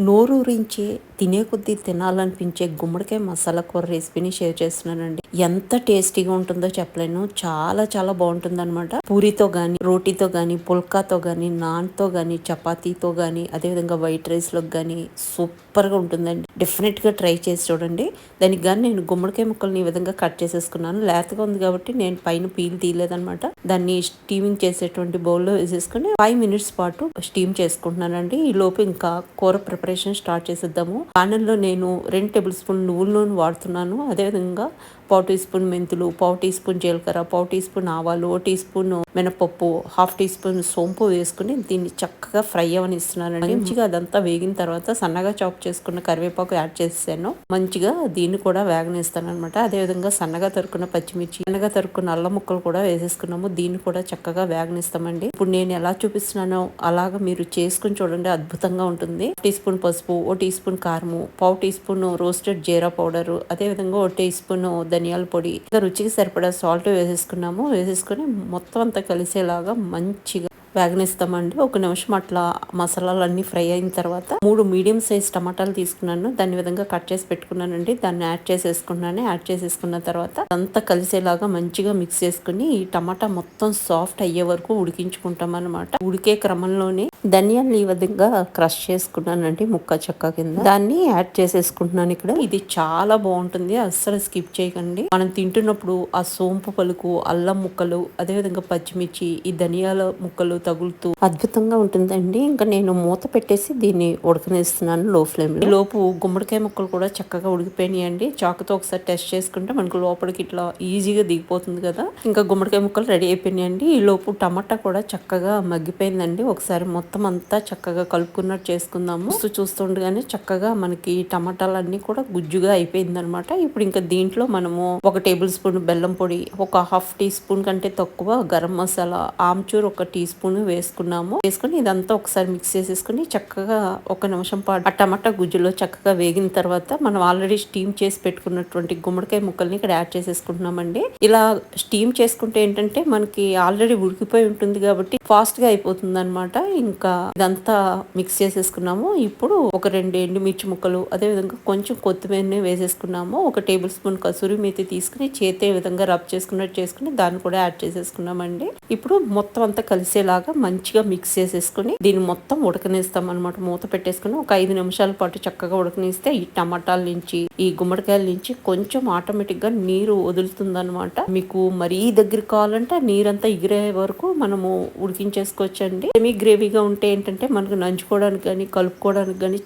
నోరూరించే తినే కొద్దీ తినాలనిపించే గుమ్మడికాయ మసాలా కూర రెసిపీని షేర్ చేస్తున్నానండి. ఎంత టేస్టీగా ఉంటుందో చెప్పలేను. చాలా చాలా బాగుంటుంది అనమాట పూరితో కానీ రోటీతో గాని పుల్కాతో కానీ నాన్తో కానీ చపాతీతో గాని అదేవిధంగా వైట్ రైస్లో గాని సూపర్గా ఉంటుందండి. డెఫినెట్గా ట్రై చేసి చూడండి. దానికి కానీ నేను గుమ్మడికాయ ముక్కల్ని ఈ విధంగా కట్ చేసేసుకున్నాను. లేతగా ఉంది కాబట్టి నేను పైన పీల్ తీయలేదనమాట దాన్ని స్టీమింగ్ చేసేటువంటి బౌల్లో వేసేసుకుని ఫైవ్ మినిట్స్ పాటు స్టీమ్ చేసుకుంటున్నానండి. ఈ లోపు ఇంకా కూర ప్రిపరేషన్ స్టార్ట్ చేసేద్దాము. పానల్లో నేను రెండు టేబుల్ స్పూన్ నువ్వుల నూనె వాడుతున్నాను. అదేవిధంగా పావు టీ స్పూన్ మెంతులు పావు టీ స్పూన్ జీలకర్ర పావు టీ స్పూన్ ఆవాలు ఓ టీ స్పూన్ మినపప్పు హాఫ్ టీ స్పూన్ సోంపు వేసుకుని దీన్ని చక్కగా ఫ్రై అవనిస్తున్నానండి. మంచిగా అదంతా వేగిన తర్వాత సన్నగా చాప్ చేసుకున్న కరివేపాకు యాడ్ చేసాను మంచిగా దీన్ని కూడా వేగనిస్తాను అనమాట అదేవిధంగా సన్నగా తరుక్కున్న పచ్చిమిర్చి సన్నగా తరుక్కున్న అల్లం ముక్కలు కూడా వేసేసుకున్నాము. దీన్ని కూడా చక్కగా వేగనిస్తామండి. ఇప్పుడు నేను ఎలా చూపిస్తున్నానో అలాగా మీరు చేసుకుని చూడండి. అద్భుతంగా ఉంటుంది. టీ స్పూన్ పసుపు ఓ టీ స్పూన్ కారము పావు teaspoon roasted jeera powder అదేవిధంగా ఓ టీ స్పూన్ ధనియాల పొడి. ఇంకా రుచికి సరిపడా సాల్ట్ వేసేసుకున్నాము. వేసేసుకుని మొత్తం అంతా కలిసేలాగా మంచిగా వేగనిస్తామండి. ఒక నిమిషం అట్లా మసాలాలు అన్ని ఫ్రై అయిన తర్వాత మూడు మీడియం సైజ్ టమాటాలు తీసుకున్నాను. దాని విధంగా కట్ చేసి పెట్టుకున్నానండి. దాన్ని యాడ్ చేసేసుకున్నాను. యాడ్ చేసేసుకున్న తర్వాత అంతా కలిసేలాగా మంచిగా మిక్స్ చేసుకుని ఈ టమాటా మొత్తం సాఫ్ట్ అయ్యే వరకు ఉడికించుకుంటాం అనమాట ఉడికే క్రమంలోనే ధనియాలు ఈ విధంగా క్రష్ చేసుకున్నానండి ముక్క చెక్క కింద. దాన్ని యాడ్ చేసేసుకుంటున్నాను ఇక్కడ. ఇది చాలా బాగుంటుంది. అస్సలు స్కిప్ చేయకండి. మనం తింటున్నప్పుడు ఆ సోంపు పలుకు అల్లం ముక్కలు అదేవిధంగా పచ్చిమిర్చి ఈ ధనియాల ముక్కలు తగులుతూ అద్భుతంగా ఉంటుందండి. ఇంకా నేను మూత పెట్టేసి దీన్ని ఉడకనేస్తున్నాను లో ఫ్లేమ్ లోపు గుమ్మడికాయ ముక్కలు కూడా చక్కగా ఉడికిపోయినాయండి. చాకుతో ఒకసారి టెస్ట్ చేసుకుంటే మనకు లోపలికి ఇట్లా ఈజీగా దిగిపోతుంది కదా. ఇంకా గుమ్మడికాయ ముక్కలు రెడీ అయిపోయినాయండి. ఈ లోపు టమాటా కూడా చక్కగా మగ్గిపోయిందండి. ఒకసారి మొత్తం అంతా చక్కగా కలుపుకున్నట్టు చేసుకుందాము. చూస్తుండగానే చక్కగా మనకి టమాటాలన్నీ కూడా గుజ్జుగా అయిపోయింది అనమాట ఇప్పుడు ఇంకా దీంట్లో మనము ఒక టేబుల్ స్పూన్ బెల్లం పొడి ఒక హాఫ్ టీ స్పూన్ కంటే తక్కువ గరం మసాలా ఆమ్చూర్ ఒక టీ స్పూన్ వేసుకున్నాము. వేసుకుని ఇదంతా ఒకసారి మిక్స్ చేసేసుకుని చక్కగా ఒక నిమిషం పాటు ఆ టమాటా గుజ్జులో చక్కగా వేగిన తర్వాత మనం ఆల్రెడీ స్టీమ్ చేసి పెట్టుకున్నటువంటి గుమ్మడికాయ ముక్కల్ని ఇక్కడ యాడ్ చేసేసుకుంటున్నామండి. ఇలా స్టీమ్ చేసుకుంటే ఏంటంటే మనకి ఆల్రెడీ ఉడికిపోయి ఉంటుంది కాబట్టి ఫాస్ట్గా అయిపోతుంది అనమాట ఇంకా ఇదంతా మిక్స్ చేసేసుకున్నాము. ఇప్పుడు ఒక రెండు ఎండుమిర్చి ముక్కలు అదే విధంగా కొంచెం కొత్తిమీరని వేసేసుకున్నాము. ఒక టేబుల్ స్పూన్ కసూరి మేతి తీసుకుని చేతే విధంగా రబ్ చేసుకున్నట్టు చేసుకుని దాన్ని కూడా యాడ్ చేసేసుకున్నామండి. ఇప్పుడు మొత్తం అంతా కలిసేలా కలిసేలాగా మంచిగా మిక్స్ చేసేసుకుని దీన్ని మొత్తం ఉడకనిస్తాం అనమాట మూత పెట్టేసుకుని ఒక ఐదు నిమిషాల పాటు చక్కగా ఉడకనిస్తే ఈ టమాటాల నుంచి ఈ గుమ్మడికాయల నుంచి కొంచెం ఆటోమేటిక్గా నీరు వదులుతుంది అనమాట మీకు మరీ దగ్గర కావాలంటే నీరంతా ఎగిరే వరకు మనము ఉడికించేసుకోవచ్చండి. సెమీ గ్రేవీగా ఉంటే ఏంటంటే మనకు నంచుకోవడానికి కానీ కలుపుకోవడానికి కానీ